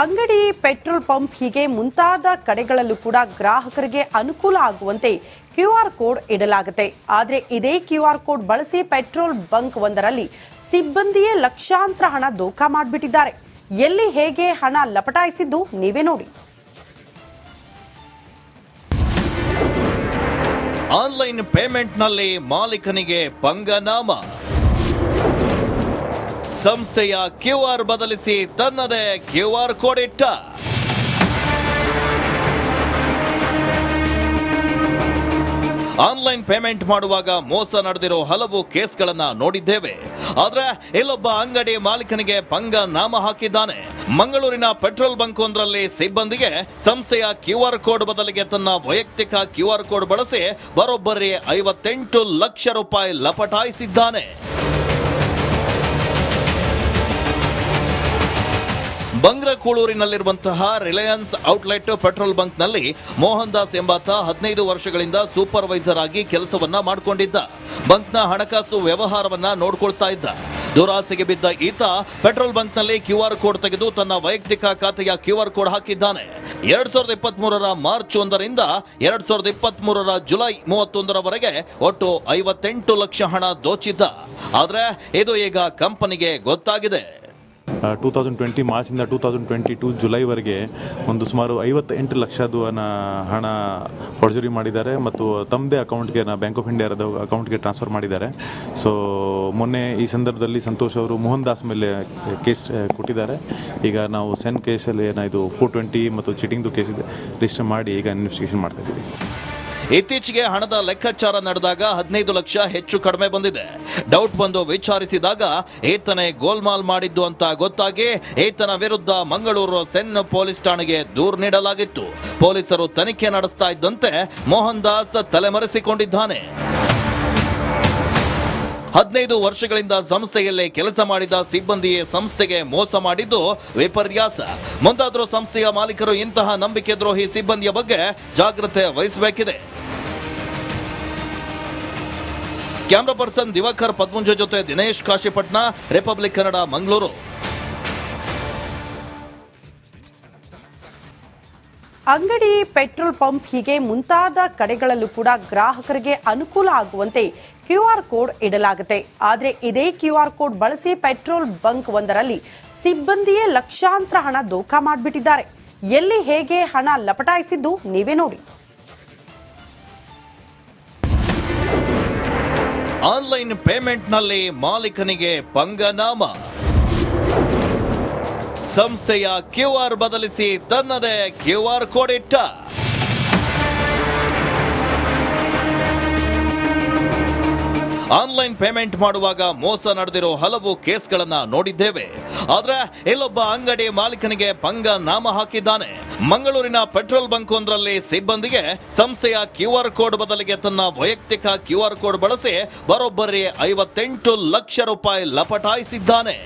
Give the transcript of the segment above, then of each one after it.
ಅಂಗಡಿ petrol pump ಹೀಗೆ ಮುಂತಾದ ಕಡೆಗಳಲ್ಲೂ ಕೂಡ ಗ್ರಾಹಕರಿಗೆ ಅನುಕೂಲ ಆಗುವಂತೆ ಕ್ಯೂ ಆರ್ ಕೋಡ್ ಇಡಲಾಗುತ್ತೆ. ಆದರೆ ಇದೇ ಕ್ಯೂ ಆರ್ ಕೋಡ್ ಬಳಸಿ ಪೆಟ್ರೋಲ್ ಬಂಕ್ ಒಂದರಲ್ಲಿ ಸಿಬ್ಬಂದಿಯೇ ಲಕ್ಷಾಂತರ ಹಣ ದೋಖ ಮಾಡಿಬಿಟ್ಟಿದ್ದಾರೆ. ಎಲ್ಲಿ ಹೇಗೆ ಹಣ ಲಪಟಾಯಿಸಿದ್ದು ನೀವೇ ನೋಡಿ. ಆನ್ಲೈನ್ ಪೇಮೆಂಟ್ನಲ್ಲಿ ಮಾಲೀಕನಿಗೆ ಪಂಗನಾಮ. ಸಂಸ್ಥೆಯ ಕ್ಯೂ ಆರ್ ಬದಲಿಸಿ ತನ್ನದೇ ಕ್ಯೂ ಆರ್ ಕೋಡ್ ಇಟ್ಟ. ಆನ್ಲೈನ್ ಪೇಮೆಂಟ್ ಮಾಡುವಾಗ ಮೋಸ ನಡೆದಿರೋ ಹಲವು ಕೇಸ್ಗಳನ್ನ ನೋಡಿದ್ದೇವೆ. ಆದ್ರೆ ಇಲ್ಲೊಬ್ಬ ಅಂಗಡಿ ಮಾಲೀಕನಿಗೆ ಪಂಗ ನಾಮ ಹಾಕಿದ್ದಾನೆ. ಮಂಗಳೂರಿನ ಪೆಟ್ರೋಲ್ ಬಂಕ್ ಒಂದರಲ್ಲಿ ಸಿಬ್ಬಂದಿಗೆ ಸಂಸ್ಥೆಯ ಕ್ಯೂ ಆರ್ ಕೋಡ್ ಬದಲಿಗೆ ತನ್ನ ವೈಯಕ್ತಿಕ ಕ್ಯೂ ಆರ್ ಕೋಡ್ ಬಳಸಿ ಬರೋಬ್ಬರಿ ಐವತ್ತೆಂಟು ಲಕ್ಷ ರೂಪಾಯಿ ಲಪಟಾಯಿಸಿದ್ದಾನೆ. ಬಂಗ್ರಕೂಳೂರಿನಲ್ಲಿರುವಂತಹ ರಿಲಯನ್ಸ್ ಔಟ್ಲೆಟ್ ಪೆಟ್ರೋಲ್ ಬಂಕ್ನಲ್ಲಿ ಮೋಹನ್ ದಾಸ್ ಎಂಬಾತ ಹದಿನೈದು ವರ್ಷಗಳಿಂದ ಸೂಪರ್ವೈಸರ್ ಆಗಿ ಕೆಲಸವನ್ನ ಮಾಡಿಕೊಂಡಿದ್ದ. ಬಂಕ್ನ ಹಣಕಾಸು ವ್ಯವಹಾರವನ್ನ ನೋಡ್ಕೊಳ್ತಾ ಇದ್ದ. ದುರಾಸೆಗೆ ಬಿದ್ದ ಈತ ಪೆಟ್ರೋಲ್ ಬಂಕ್ನಲ್ಲಿ ಕ್ಯೂ ಆರ್ ಕೋಡ್ ತೆಗೆದು ತನ್ನ ವೈಯಕ್ತಿಕ ಖಾತೆಯ ಕ್ಯೂ ಆರ್ ಕೋಡ್ ಹಾಕಿದ್ದಾನೆ. ಎರಡ್ ಸಾವಿರದ ಇಪ್ಪತ್ತ್ ಮೂರರ ಮಾರ್ಚ್ ಒಂದರಿಂದ ಎರಡ್ ಸಾವಿರದ ಇಪ್ಪತ್ತ್ ಮೂರರ ಜುಲೈ ಮೂವತ್ತೊಂದರವರೆಗೆ ಒಟ್ಟು ಐವತ್ತೆಂಟು ಲಕ್ಷ ಹಣ ದೋಚಿದ್ದ. ಆದರೆ ಇದು ಈಗ ಕಂಪನಿಗೆ ಗೊತ್ತಾಗಿದೆ. ಟೂ ತೌಸಂಡ್ ಟ್ವೆಂಟಿ ಮಾರ್ಚಿಂದ ಟೂ ತೌಸಂಡ್ ಟ್ವೆಂಟಿ ಟು ಜುಲೈವರೆಗೆ ಒಂದು ಸುಮಾರು ಐವತ್ತೆಂಟು ಲಕ್ಷದ ಹಣ ಫರ್ಜರಿ ಮಾಡಿದ್ದಾರೆ ಮತ್ತು ತಮ್ಮದೇ ಅಕೌಂಟ್ಗೆ ಬ್ಯಾಂಕ್ ಆಫ್ ಇಂಡಿಯಾದ ಅಕೌಂಟ್ಗೆ ಟ್ರಾನ್ಸ್ಫರ್ ಮಾಡಿದ್ದಾರೆ. ಸೊ ಮೊನ್ನೆ ಈ ಸಂದರ್ಭದಲ್ಲಿ ಸಂತೋಷ್ ಅವರು ಮೋಹನ್ ದಾಸ್ ಮೇಲೆ ಕೇಸ್ ಕೊಟ್ಟಿದ್ದಾರೆ. ಈಗ ನಾವು ಸೆನ್ ಕೇಸಲ್ಲಿ ಏನಾಯಿತು ಫೋರ್ ಟ್ವೆಂಟಿ ಮತ್ತು ಚೀಟಿಂಗ್ದು ಕೇಸ್ ರಿಜಿಸ್ಟರ್ ಮಾಡಿ, ಈಗ ಇನ್ವೆಸ್ಟಿಗೇಷನ್ ಮಾಡ್ತಾ ಇದ್ದೀವಿ. ಇತ್ತೀಚೆಗೆ ಹಣದ ಲೆಕ್ಕಾಚಾರ ನಡೆದಾಗ ಹದಿನೈದು ಲಕ್ಷ ಹೆಚ್ಚು ಕಡಿಮೆ ಬಂದಿದೆ. ಡೌಟ್ ಬಂದು ವಿಚಾರಿಸಿದಾಗ ಈತನೇ ಗೋಲ್ಮಾಲ್ ಮಾಡಿದ್ದು ಅಂತ ಗೊತ್ತಾಗಿ ಈತನ ವಿರುದ್ಧ ಮಂಗಳೂರು ಸೆನ್ ಪೊಲೀಸ್ ಠಾಣೆಗೆ ದೂರು ನೀಡಲಾಗಿತ್ತು. ಪೊಲೀಸರು ತನಿಖೆ ನಡೆಸ್ತಾ ಇದ್ದಂತೆ ಮೋಹನ್ ದಾಸ್ ತಲೆಮರೆಸಿಕೊಂಡಿದ್ದಾನೆ. ಹದಿನೈದು ವರ್ಷಗಳಿಂದ ಸಂಸ್ಥೆಯಲ್ಲೇ ಕೆಲಸ ಮಾಡಿದ ಸಿಬ್ಬಂದಿಯೇ ಸಂಸ್ಥೆಗೆ ಮೋಸ ಮಾಡಿದ್ದು ವಿಪರ್ಯಾಸ. ಮುಂದಾದರೂ ಸಂಸ್ಥೆಯ ಮಾಲೀಕರು ಇಂತಹ ನಂಬಿಕೆ ದ್ರೋಹಿ ಸಿಬ್ಬಂದಿಯ ಬಗ್ಗೆ ಜಾಗ್ರತೆ ವಹಿಸಬೇಕಿದೆ. ಕ್ಯಾಮ್ರಾ ಪರ್ಸನ್ ದಿವಾಕರ್ ಪದ್ಮುಂಜ ಜೊತೆ ದಿನೇಶ್ ಕಾಶಿಪಟ್ನ ರಿಪಬ್ಲಿಕ್ ಕನ್ನಡ ಮಂಗಳೂರು. ಅಂಗಡಿ, ಪೆಟ್ರೋಲ್ ಪಂಪ್ ಹೀಗೆ ಮುಂತಾದ ಕಡೆಗಳಲ್ಲೂ ಕೂಡ ಗ್ರಾಹಕರಿಗೆ ಅನುಕೂಲ ಆಗುವಂತೆ ಕ್ಯೂ ಆರ್ ಕೋಡ್ ಇಡಲಾಗುತ್ತೆ. ಆದರೆ ಇದೇ ಕ್ಯೂ ಆರ್ ಕೋಡ್ ಬಳಸಿ ಪೆಟ್ರೋಲ್ ಬಂಕ್ ಒಂದರಲ್ಲಿ ಸಿಬ್ಬಂದಿಯೇ ಲಕ್ಷಾಂತರ ಹಣ ದೋಖಾ ಮಾಡಿಬಿಟ್ಟಿದ್ದಾರೆ. ಎಲ್ಲಿ ಹೇಗೆ ಹಣ ಲಪಟಾಯಿಸಿದ್ದು ನೀವೇ ನೋಡಿ. ಆನ್ಲೈನ್ ಪೇಮೆಂಟ್ನಲ್ಲಿ ಮಾಲೀಕನಿಗೆ ಪಂಗನಾಮ. ಸಂಸ್ಥೆಯ ಕ್ಯೂ ಆರ್ ಬದಲಿಸಿ ತನ್ನದೇ ಕ್ಯೂ ಆರ್ ಕೋಡ್ ಇಟ್ಟ. ಆನ್ಲೈನ್ ಪೇಮೆಂಟ್ ಮಾಡುವಾಗ ಮೋಸ ನಡೆದಿರೋ ಹಲವು ಕೇಸ್ಗಳನ್ನ ನೋಡಿದ್ದೇವೆ. ಆದ್ರೆ ಇಲ್ಲೊಬ್ಬ ಅಂಗಡಿ ಮಾಲೀಕನಿಗೆ ಪಂಗ ನಾಮ ಹಾಕಿದ್ದಾನೆ. ಮಂಗಳೂರಿನ ಪೆಟ್ರೋಲ್ ಬಂಕ್ ಒಂದರಲ್ಲಿ ಸಿಬ್ಬಂದಿಗೆ ಸಂಸ್ಥೆಯ ಕ್ಯೂ ಆರ್ ಕೋಡ್ ಬದಲಿಗೆ ತನ್ನ ವೈಯಕ್ತಿಕ ಕ್ಯೂ ಆರ್ ಕೋಡ್ ಬಳಸಿ ಬರೋಬ್ಬರಿ ಐವತ್ತೆಂಟು ಲಕ್ಷ ರೂಪಾಯಿ ಲಪಟಾಯಿಸಿದ್ದಾನೆ.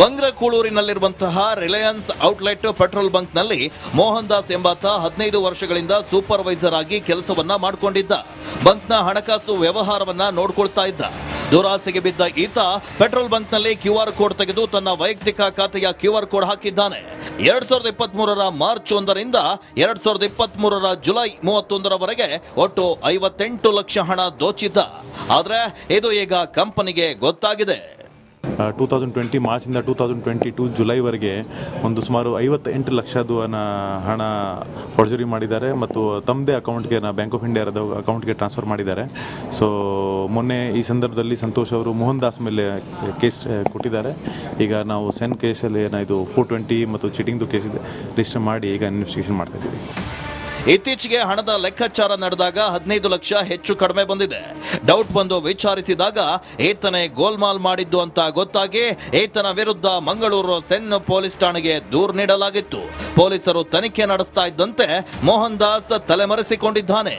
ಬಂಗ್ರಕೂಳೂರಿನಲ್ಲಿರುವಂತಹ ರಿಲಯನ್ಸ್ ಔಟ್ಲೆಟ್ ಪೆಟ್ರೋಲ್ ಬಂಕ್ನಲ್ಲಿ ಮೋಹನ್ ದಾಸ್ ಎಂಬಾತ ಹದಿನೈದು ವರ್ಷಗಳಿಂದ ಸೂಪರ್ವೈಸರ್ ಆಗಿ ಕೆಲಸವನ್ನ ಮಾಡಿಕೊಂಡಿದ್ದ. ಬಂಕ್ನ ಹಣಕಾಸು ವ್ಯವಹಾರವನ್ನ ನೋಡ್ಕೊಳ್ತಾ ಇದ್ದ. ದುರಾಸೆಗೆ ಬಿದ್ದ ಈತ ಪೆಟ್ರೋಲ್ ಬಂಕ್ನಲ್ಲಿ ಕ್ಯೂ ಆರ್ ಕೋಡ್ ತೆಗೆದು ತನ್ನ ವೈಯಕ್ತಿಕ ಖಾತೆಯ ಕ್ಯೂ ಆರ್ ಕೋಡ್ ಹಾಕಿದ್ದಾನೆ. ಎರಡ್ ಸಾವಿರದ ಇಪ್ಪತ್ತ್ ಮೂರರ ಮಾರ್ಚ್ ಒಂದರಿಂದ ಎರಡ್ ಸಾವಿರದ ಇಪ್ಪತ್ತ್ ಮೂರರ ಜುಲೈ ಮೂವತ್ತೊಂದರವರೆಗೆ ಒಟ್ಟು ಐವತ್ತೆಂಟು ಲಕ್ಷ ಹಣ ದೋಚಿದ್ದ. ಆದರೆ ಇದು ಈಗ ಕಂಪನಿಗೆ ಗೊತ್ತಾಗಿದೆ. ಟೂ ತೌಸಂಡ್ ಟ್ವೆಂಟಿ ಮಾರ್ಚಿಂದ ಟೂ ತೌಸಂಡ್ ಟ್ವೆಂಟಿ ಟು ಜುಲೈವರೆಗೆ ಒಂದು ಸುಮಾರು ಐವತ್ತೆಂಟು ಲಕ್ಷದ ಹಣ ಫೋರ್ಜರಿ ಮಾಡಿದ್ದಾರೆ ಮತ್ತು ತಮ್ಮದೇ ಅಕೌಂಟ್ಗೆ ಬ್ಯಾಂಕ್ ಆಫ್ ಇಂಡಿಯಾದ ಅಕೌಂಟ್ಗೆ ಟ್ರಾನ್ಸ್ಫರ್ ಮಾಡಿದ್ದಾರೆ. ಸೊ ಮೊನ್ನೆ ಈ ಸಂದರ್ಭದಲ್ಲಿ ಸಂತೋಷ್ ಅವರು ಮೋಹನ್ ದಾಸ್ ಮೇಲೆ ಕೇಸ್ ಕೊಟ್ಟಿದ್ದಾರೆ. ಈಗ ನಾವು ಸೆನ್ ಕೇಸಲ್ಲಿ ಏನಾಯಿತು ಫೋರ್ ಟ್ವೆಂಟಿ ಮತ್ತು ಚೀಟಿಂಗ್ದು ಕೇಸ್ ರಿಜಿಸ್ಟರ್ ಮಾಡಿ, ಈಗ ಇನ್ವೆಸ್ಟಿಗೇಷನ್ ಮಾಡ್ತಾ ಇದ್ದೀವಿ. ಇತ್ತೀಚೆಗೆ ಹಣದ ಲೆಕ್ಕಾಚಾರ ನಡೆದಾಗ ಹದಿನೈದು ಲಕ್ಷ ಹೆಚ್ಚು ಕಡಿಮೆ ಬಂದಿದೆ. ಡೌಟ್ ಬಂದು ವಿಚಾರಿಸಿದಾಗ ಈತನೇ ಗೋಲ್ಮಾಲ್ ಮಾಡಿದ್ದು ಅಂತ ಗೊತ್ತಾಗಿ ಈತನ ವಿರುದ್ಧ ಮಂಗಳೂರು ಸೆನ್ ಪೊಲೀಸ್ ಠಾಣೆಗೆ ದೂರು ನೀಡಲಾಗಿತ್ತು. ಪೊಲೀಸರು ತನಿಖೆ ನಡೆಸ್ತಾ ಇದ್ದಂತೆ ಮೋಹನ್ ದಾಸ್ ತಲೆಮರೆಸಿಕೊಂಡಿದ್ದಾನೆ.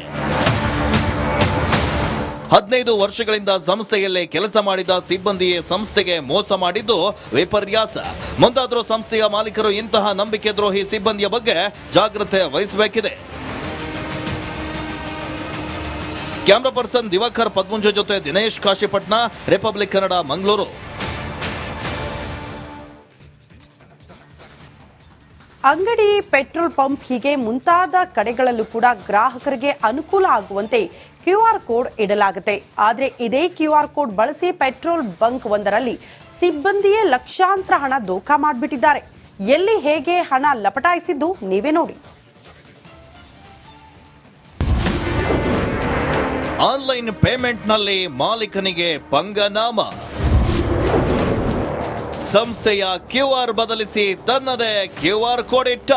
ಹದಿನೈದು ವರ್ಷಗಳಿಂದ ಸಂಸ್ಥೆಯಲ್ಲೇ ಕೆಲಸ ಮಾಡಿದ ಸಿಬ್ಬಂದಿಯೇ ಸಂಸ್ಥೆಗೆ ಮೋಸ ಮಾಡಿದ್ದು ವಿಪರ್ಯಾಸ. ಮುಂದಾದರೂ ಸಂಸ್ಥೆಯ ಮಾಲೀಕರು ಇಂತಹ ನಂಬಿಕೆ ದ್ರೋಹಿ ಸಿಬ್ಬಂದಿಯ ಬಗ್ಗೆ ಜಾಗ್ರತೆ ವಹಿಸಬೇಕಿದೆ. ಕ್ಯಾಮ್ರಾ ಪರ್ಸನ್ ದಿವಾಕರ್ ಪದ್ಮುಂಜ ಜೊತೆ ದಿನೇಶ್ ಕಾಶಿಪಟ್ನ, ರಿಪಬ್ಲಿಕ್ ಕನ್ನಡ, ಮಂಗಳೂರು. ಅಂಗಡಿ, ಪೆಟ್ರೋಲ್ ಪಂಪ್ ಹೀಗೆ ಮುಂತಾದ ಕಡೆಗಳಲ್ಲೂ ಕೂಡ ಗ್ರಾಹಕರಿಗೆ ಅನುಕೂಲ ಆಗುವಂತೆ ಕ್ಯೂ ಆರ್ ಕೋಡ್ ಇಡಲಾಗುತ್ತೆ. ಆದರೆ ಇದೇ ಕ್ಯೂ ಆರ್ ಕೋಡ್ ಬಳಸಿ ಪೆಟ್ರೋಲ್ ಬಂಕ್ ಒಂದರಲ್ಲಿ ಸಿಬ್ಬಂದಿಯೇ ಲಕ್ಷಾಂತರ ಹಣ ದೋಖಾ ಮಾಡಿಬಿಟ್ಟಿದ್ದಾರೆ. ಎಲ್ಲಿ ಹೇಗೆ ಹಣ ಲಪಟಾಯಿಸಿದ್ದು ನೀವೇ ನೋಡಿ. ಆನ್ಲೈನ್ ಪೇಮೆಂಟ್ನಲ್ಲಿ ಮಾಲೀಕನಿಗೆ ಪಂಗನಾಮ. ಸಂಸ್ಥೆಯ ಕ್ಯೂ ಆರ್ ಬದಲಿಸಿ ತನ್ನದೇ ಕ್ಯೂ ಆರ್ ಕೋಡ್ ಇಟ್ಟ.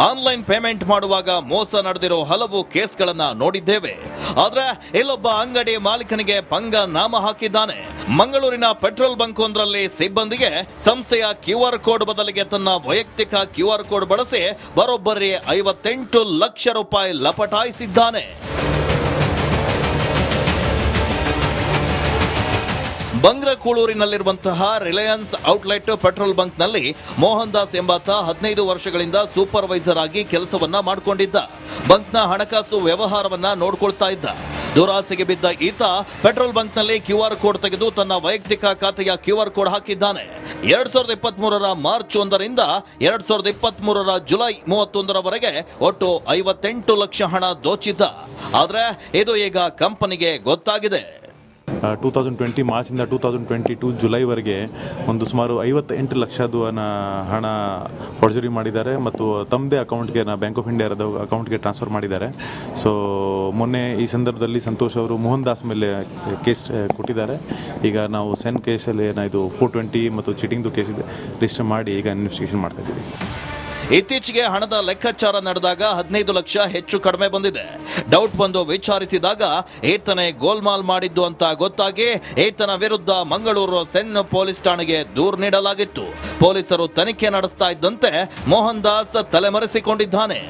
ಆನ್ಲೈನ್ ಪೇಮೆಂಟ್ ಮಾಡುವಾಗ ಮೋಸ ನಡೆದಿರೋ ಹಲವು ಕೇಸ್ಗಳನ್ನ ನೋಡಿದ್ದೇವೆ. ಆದ್ರೆ ಇಲ್ಲೊಬ್ಬ ಅಂಗಡಿ ಮಾಲೀಕನಿಗೆ ಪಂಗ ನಾಮ ಹಾಕಿದ್ದಾನೆ. ಮಂಗಳೂರಿನ ಪೆಟ್ರೋಲ್ ಬಂಕ್ ಒಂದರಲ್ಲಿ ಸಿಬ್ಬಂದಿಗೆ ಸಂಸ್ಥೆಯ ಕ್ಯೂ ಆರ್ ಕೋಡ್ ಬದಲಿಗೆ ತನ್ನ ವೈಯಕ್ತಿಕ ಕ್ಯೂ ಆರ್ ಕೋಡ್ ಬಳಸಿ ಬರೋಬ್ಬರಿ ಐವತ್ತೆಂಟು ಲಕ್ಷ ರೂಪಾಯಿ ಲಪಟಾಯಿಸಿದ್ದಾನೆ. ಬಂಗ್ರಕೂಳೂರಿನಲ್ಲಿರುವಂತಹ ರಿಲಯನ್ಸ್ ಔಟ್ಲೆಟ್ ಪೆಟ್ರೋಲ್ ಬಂಕ್ನಲ್ಲಿ ಮೋಹನ್ ದಾಸ್ ಎಂಬಾತ ಹದಿನೈದು ವರ್ಷಗಳಿಂದ ಸೂಪರ್ವೈಸರ್ ಆಗಿ ಕೆಲಸವನ್ನ ಮಾಡಿಕೊಂಡಿದ್ದ. ಬಂಕ್ನ ಹಣಕಾಸು ವ್ಯವಹಾರವನ್ನ ನೋಡ್ಕೊಳ್ತಾ ಇದ್ದ. ದುರಾಸೆಗೆ ಬಿದ್ದ ಈತ ಪೆಟ್ರೋಲ್ ಬಂಕ್ನಲ್ಲಿ ಕ್ಯೂ ಆರ್ ಕೋಡ್ ತೆಗೆದು ತನ್ನ ವೈಯಕ್ತಿಕ ಖಾತೆಯ ಕ್ಯೂ ಆರ್ ಕೋಡ್ ಹಾಕಿದ್ದಾನೆ. ಎರಡ್ ಸಾವಿರದ ಇಪ್ಪತ್ತ್ ಮೂರರ ಮಾರ್ಚ್ ಒಂದರಿಂದ ಎರಡ್ ಸಾವಿರದ ಇಪ್ಪತ್ತ್ ಮೂರರ ಜುಲೈ ಮೂವತ್ತೊಂದರವರೆಗೆ ಒಟ್ಟು ಐವತ್ತೆಂಟು ಲಕ್ಷ ಹಣ ದೋಚಿದ್ದ. ಆದರೆ ಇದು ಈಗ ಕಂಪನಿಗೆ ಗೊತ್ತಾಗಿದೆ. ಟೂ ತೌಸಂಡ್ ಟ್ವೆಂಟಿ ಮಾರ್ಚಿಂದ ಟೂ ತೌಸಂಡ್ ಟ್ವೆಂಟಿ ಟು ಜುಲೈವರೆಗೆ ಒಂದು ಸುಮಾರು ಐವತ್ತೆಂಟು ಲಕ್ಷದ ಹಣ ಫೋರ್ಜರಿ ಮಾಡಿದ್ದಾರೆ ಮತ್ತು ತಮ್ಮದೇ ಅಕೌಂಟ್ಗೆ ಬ್ಯಾಂಕ್ ಆಫ್ ಇಂಡಿಯಾದ ಅಕೌಂಟ್ಗೆ ಟ್ರಾನ್ಸ್ಫರ್ ಮಾಡಿದ್ದಾರೆ. ಸೊ ಮೊನ್ನೆ ಈ ಸಂದರ್ಭದಲ್ಲಿ ಸಂತೋಷ್ ಅವರು ಮೋಹನ್ ದಾಸ್ ಮೇಲೆ ಕೇಸ್ ಕೊಟ್ಟಿದ್ದಾರೆ. ಈಗ ನಾವು ಸೆನ್ ಕೇಸಲ್ಲಿ ಏನಾಯಿತು ಫೋರ್ ಟ್ವೆಂಟಿ ಮತ್ತು ಚೀಟಿಂಗ್ದು ಕೇಸ್ ರಿಜಿಸ್ಟರ್ ಮಾಡಿ, ಈಗ ಇನ್ವೆಸ್ಟಿಗೇಷನ್ ಮಾಡ್ತಾ ಇದ್ದೀವಿ. ಇತ್ತೀಚೆಗೆ ಹಣದ ಲೆಕ್ಕಾಚಾರ ನಡೆದಾಗ ಹದಿನೈದು ಲಕ್ಷ ಹೆಚ್ಚು ಕಡಿಮೆ ಬಂದಿದೆ. ಡೌಟ್ ಬಂದು ವಿಚಾರಿಸಿದಾಗ ಈತನೇ ಗೋಲ್ಮಾಲ್ ಮಾಡಿದ್ದು ಅಂತ ಗೊತ್ತಾಗಿ ಈತನ ವಿರುದ್ಧ ಮಂಗಳೂರು ಸೆನ್ ಪೊಲೀಸ್ ಠಾಣೆಗೆ ದೂರು ನೀಡಲಾಗಿತ್ತು. ಪೊಲೀಸರು ತನಿಖೆ ನಡೆಸ್ತಾ ಇದ್ದಂತೆ ಮೋಹನ್ ದಾಸ್ ತಲೆಮರೆಸಿಕೊಂಡಿದ್ದಾನೆ.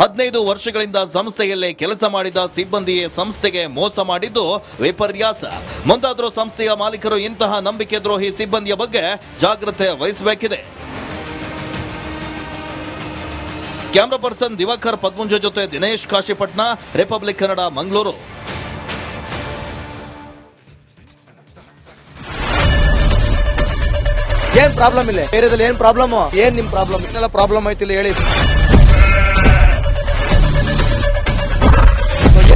ಹದಿನೈದು ವರ್ಷಗಳಿಂದ ಸಂಸ್ಥೆಯಲ್ಲೇ ಕೆಲಸ ಮಾಡಿದ ಸಿಬ್ಬಂದಿಯೇ ಸಂಸ್ಥೆಗೆ ಮೋಸ ಮಾಡಿದ್ದು ವಿಪರ್ಯಾಸ. ಮುಂದಾದರೂ ಸಂಸ್ಥೆಯ ಮಾಲೀಕರು ಇಂತಹ ನಂಬಿಕೆ ದ್ರೋಹಿ ಸಿಬ್ಬಂದಿಯ ಬಗ್ಗೆ ಜಾಗ್ರತೆ ವಹಿಸಬೇಕಿದೆ. ಕ್ಯಾಮ್ರಾ ಪರ್ಸನ್ ದಿವಾಕರ್ ಪದ್ಮುಂಜ ಜೊತೆ ದಿನೇಶ್ ಕಾಶಿಪಟ್ನ, ರಿಪಬ್ಲಿಕ್ ಕನ್ನಡ, ಮಂಗಳೂರು. ಏನ್ ಪ್ರಾಬ್ಲಮ್ ಇಲ್ಲ? ಏರಿಯಾದಲ್ಲಿ ಏನ್ ಪ್ರಾಬ್ಲಮ್ ಏನ್ ನಿಮ್ ಪ್ರಾಬ್ಲಮ್ ಇದೆಲ್ಲ ಪ್ರಾಬ್ಲಮ್ ಐತಿಲ್ಲ ಹೇಳಿ.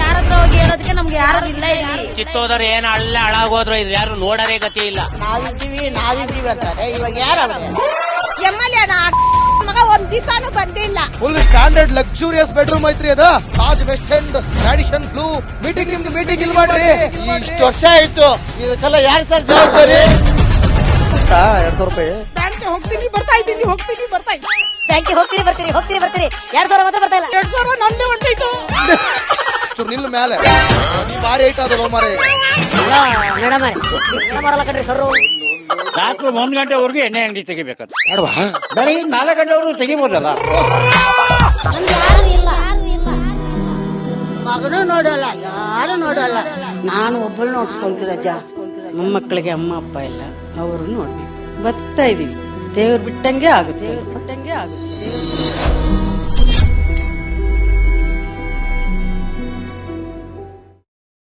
ಯಾರ ಹತ್ರ ಹೋಗಿ ಹೇಳೋದಕ್ಕೆ ನಮ್ಗೆ ಯಾರು ಇಲ್ಲ ಇಲ್ಲಿ. ಕಿತ್ತೋದ್ರೆ ಏನ್ ಅಲ್ಲ ಹಾಳಾಗೋದ್ರು ಇದು ಯಾರು ನೋಡರೇ ಗತಿ ಇಲ್ಲ. ನಾವಿದ್ದೀವಿ ನಾವಿದ್ದೀವಿ ಅಂತಾರೆ. ಇವಾಗ ಯಾರು ಎಂ ಎಲ್ ಮಗ ಒಂದ್ ದಿವಸಾನು ಬಂದಿಲ್ಲ ಫುಲ್ ಸ್ಟ್ಯಾಂಡರ್ಡ್ ಲಕ್ಸುರಿಯಸ್ ಬೆಡ್ರೂಮ್ ಐತ್ರಿ ಅದ. Taj West End tradition blue meeting ನಿಮ್ದು ಮೀಟಿಂಗ್ ಇಲ್ಲಿ ಮಾಡ್ರಿ. ಇಷ್ಟು ವರ್ಷ ಆಯ್ತು. ಇದಕ್ಕೆಲ್ಲ ಯಾರು ಸರ್ ಜವಾಬ್ದಾರಿ? ಎರಡ್ ಸಾವಿರ ರೂಪಾಯಿ. ಬ್ಯಾಂಕ್ ಹೋಗ್ತೀನಿ ಬರ್ತಾ ಇದ್ದೀನಿ ಹೋಗ್ತೀನಿ ಬರ್ತಾ ಇದ್ದೀನಿ. ಬ್ಯಾಂಕಿಗೆ ಹೋಗ್ತೀನಿ ಬರ್ತೀನಿ ಹೋಗ್ತೀನಿ ಬರ್ತೀನಿ ಎರಡ್ ಸಾವಿರ ಮೇಲೆ. ನೀ ಭಾರಿ ಐಟ್ ಅದಲ್ಲ ಮಾರೆ. ಕಣ್ರಿ ಸರ್ ರಾತ್ರಿ ಒಂದ್ ಗಂಟೆವರೆಗೆ ಎಣ್ಣೆ ಅಂಗಡಿ ತೆಗಿಬೇಕು ಬರೀ ನಾಲ್ಕು ಗಂಟೆವರೆಗೂ ತೆಗಿಬೋದಲ್ಲ? ಮಗನು ನೋಡಲ್ಲ ಯಾರು ನೋಡಲ್ಲ. ನಾನು ಒಬ್ಬಳು ನಮ್ಮ ಮಕ್ಕಳಿಗೆ ಅಮ್ಮ ಅಪ್ಪ ಇಲ್ಲ. ಅವರು ನೋಡ್ಬೇಕು. ಬರ್ತಾ ಇದೀವಿ. ದೇವ್ರು ಬಿಟ್ಟಂಗೆ ಆಗುತ್ತೆ ದೇವ್ರು ಬಿಟ್ಟಂಗೆ ಆಗುತ್ತೆ.